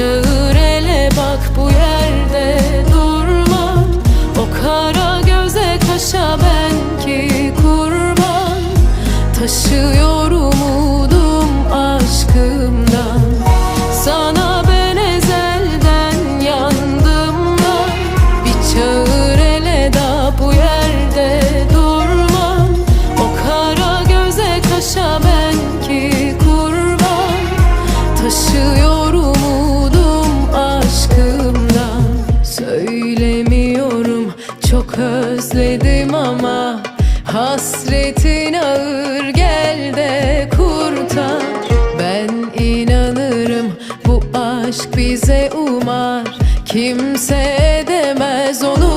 Çağır ele bak bu yerde durma O kara göze kaşa ben ki kurban. Taşıyorum umudum aşkımdan. Sana ben ezelden yandım ben. Bir çağır ele da bu yerde durma O kara göze kaşa Söylemiyorum çok özledim ama Hasretin ağır gel de kurtar. Ben inanırım bu aşk bize umar. Kimse edemez onu